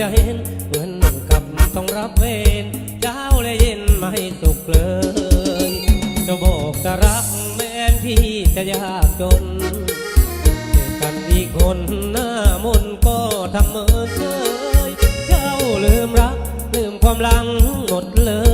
จะเห็นเหมือนกับต้องรับเวรเช้าและเย็นไม่สุขเลยจะบอกจะรักแม่พี่จะยากจนเจอกันดีคนหน้ามนก็ทำเมินเฉยเจ้าลืมรัก ลืมความหลังหมดเลย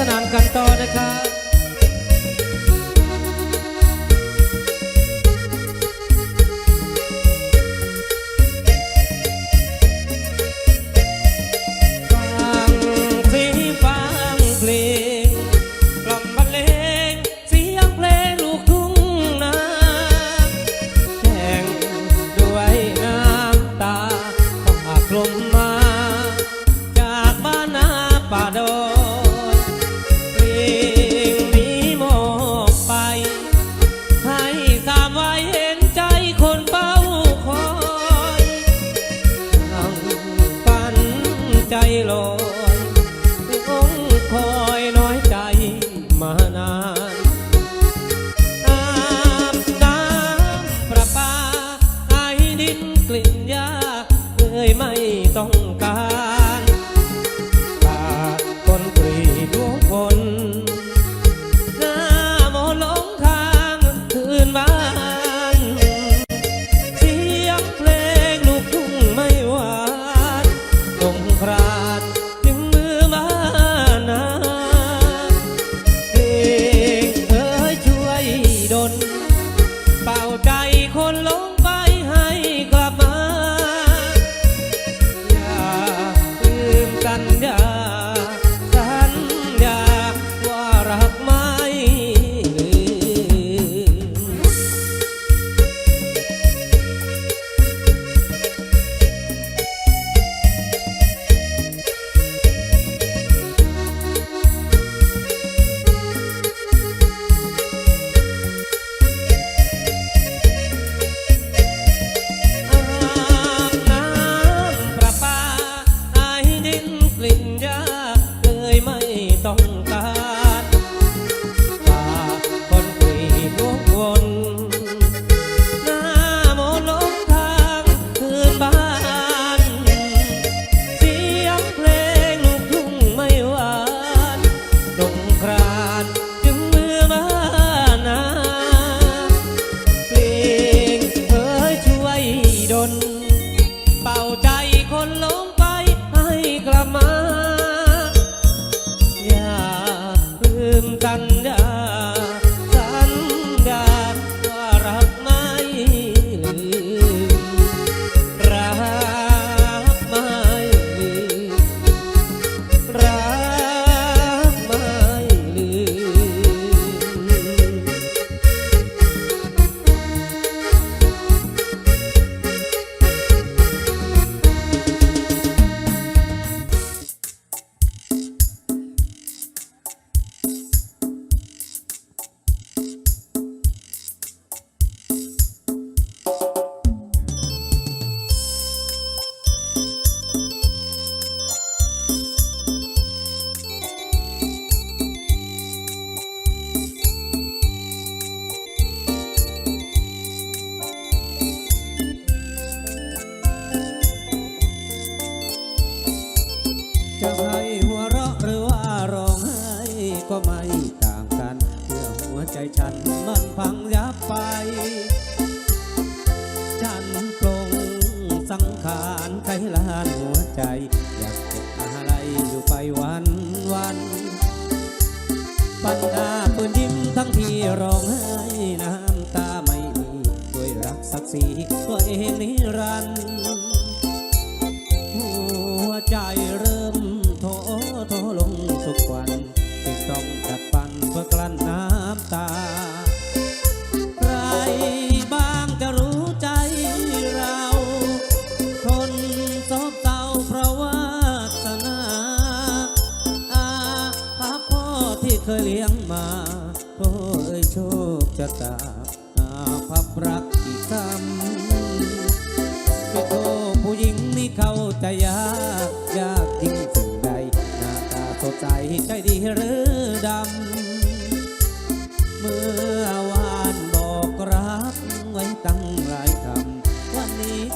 สนานกันต่อนะครับ ใจลอย น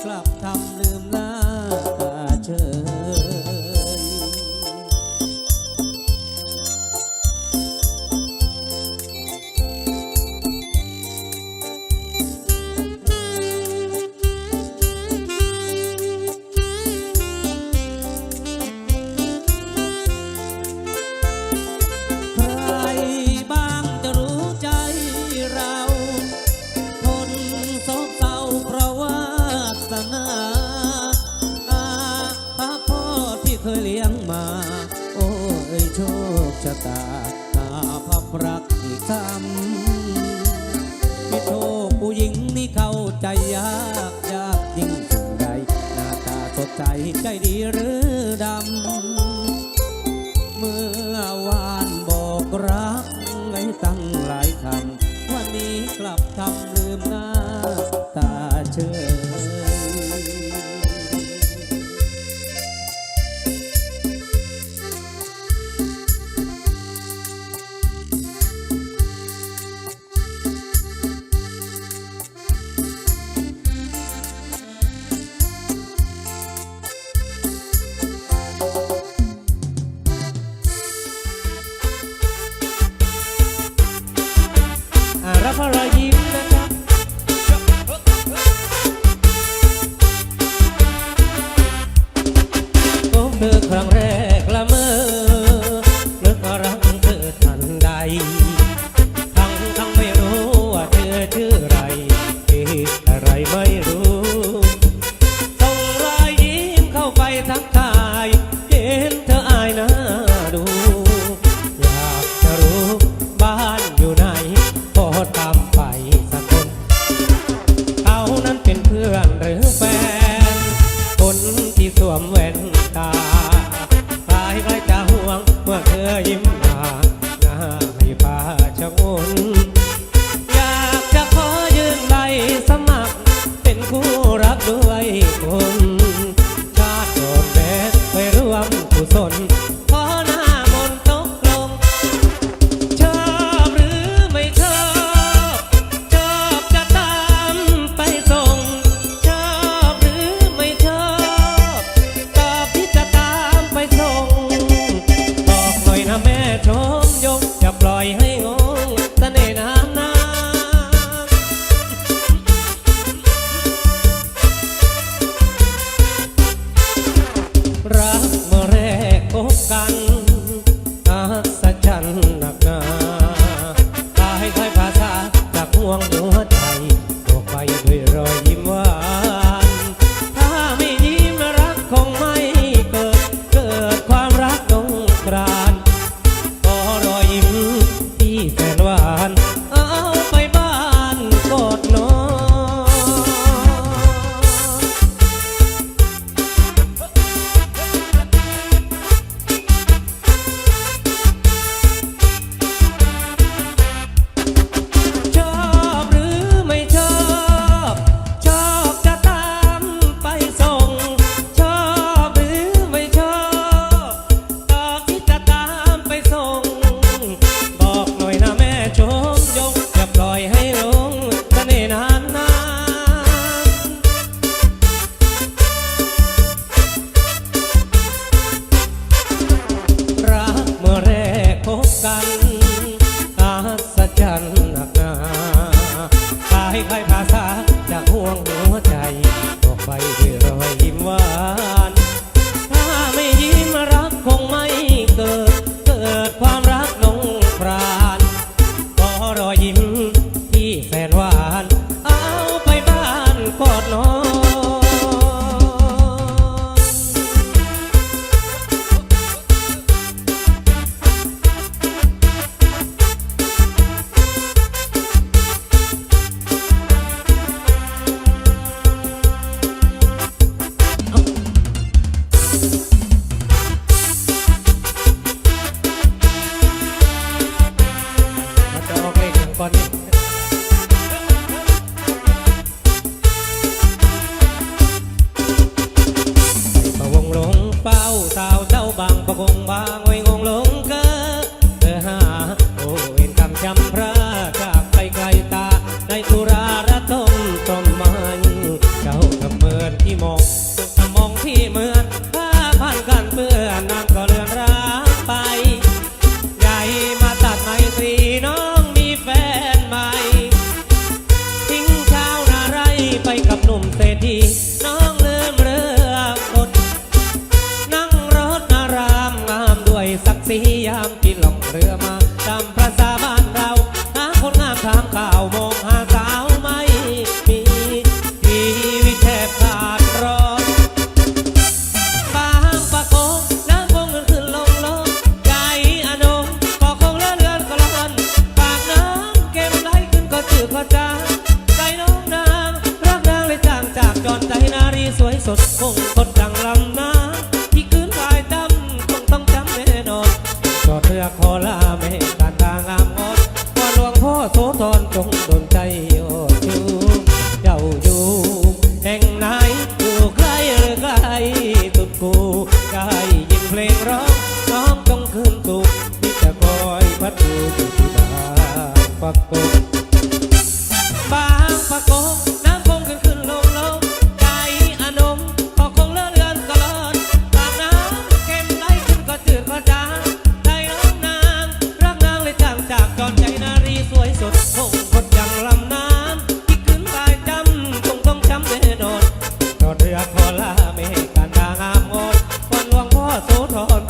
กลับทำลืม ซ้ำพี่โทผู้หญิงนี่เข้าใจยากยากยิ่งสิ่ใดหน้าตาสดใสใจดีหรือดำ แม่ท้อ ให้ใครภาษาจากห่วงหัวใจบอกไปด้วยรอยยิ้มหวาน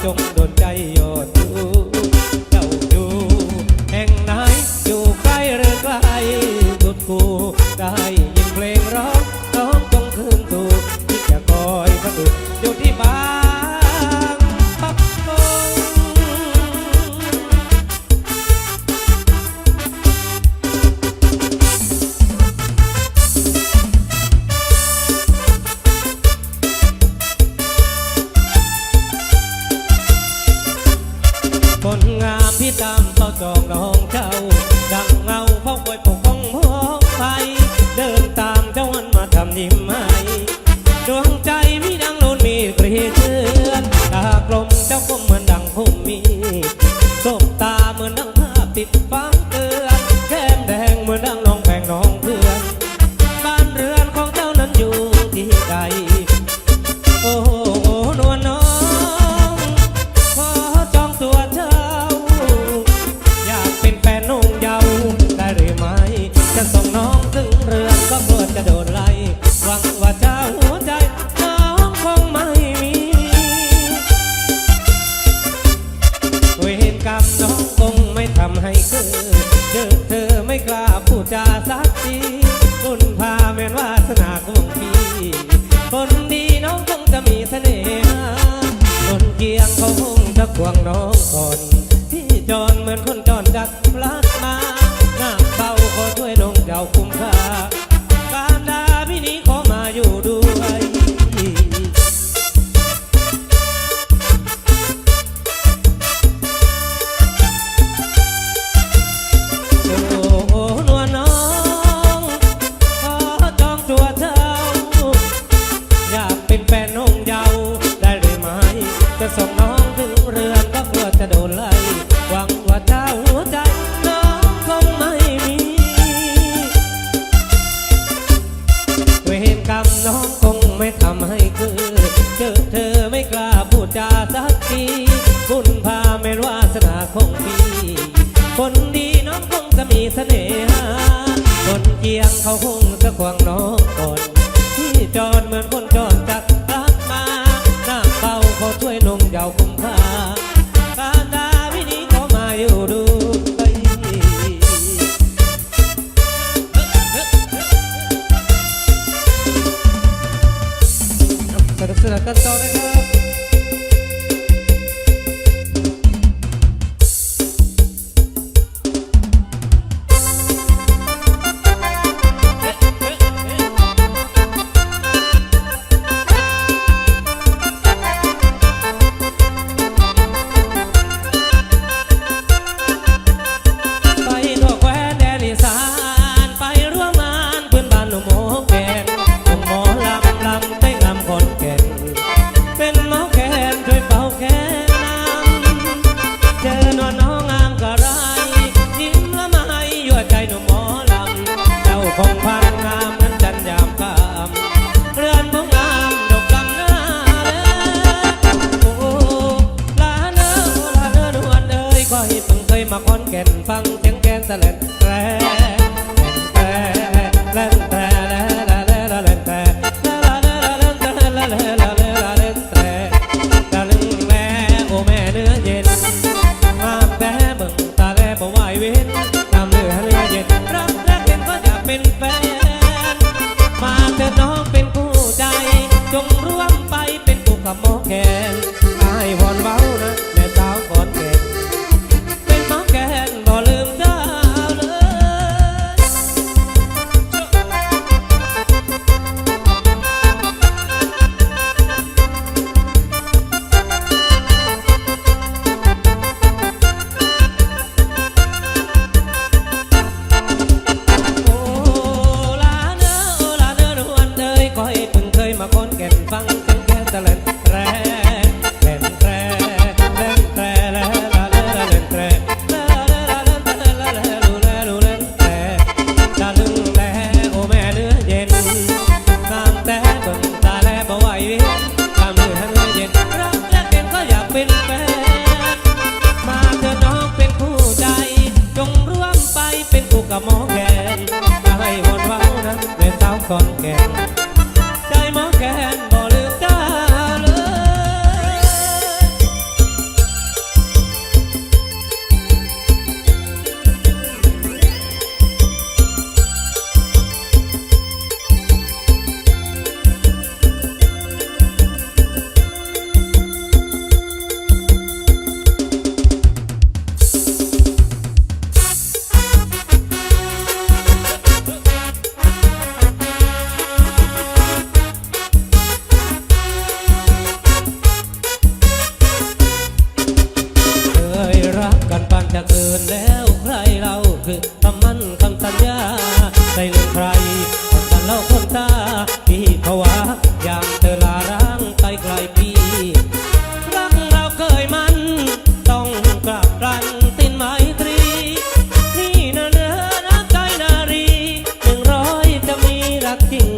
จงโดนใจโยำนิ่มไหมดวงใจมีดังโลนมีกรีเตือนตากลมเจ้าคมเหมือนดังพุ่มมีสบตาเหมือนนังภาปิดฟ้าามน้องคงไม่ทำให้เกิดเจอเธอไม่กล้าพูดจาสักทีบุญพาแม่นวาสนาคงพีคนดีน้องคงจะมีเสน่ห์คนเกียงเขาคงจะควงน้องคน That's Catorce. aquí.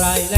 ใครและ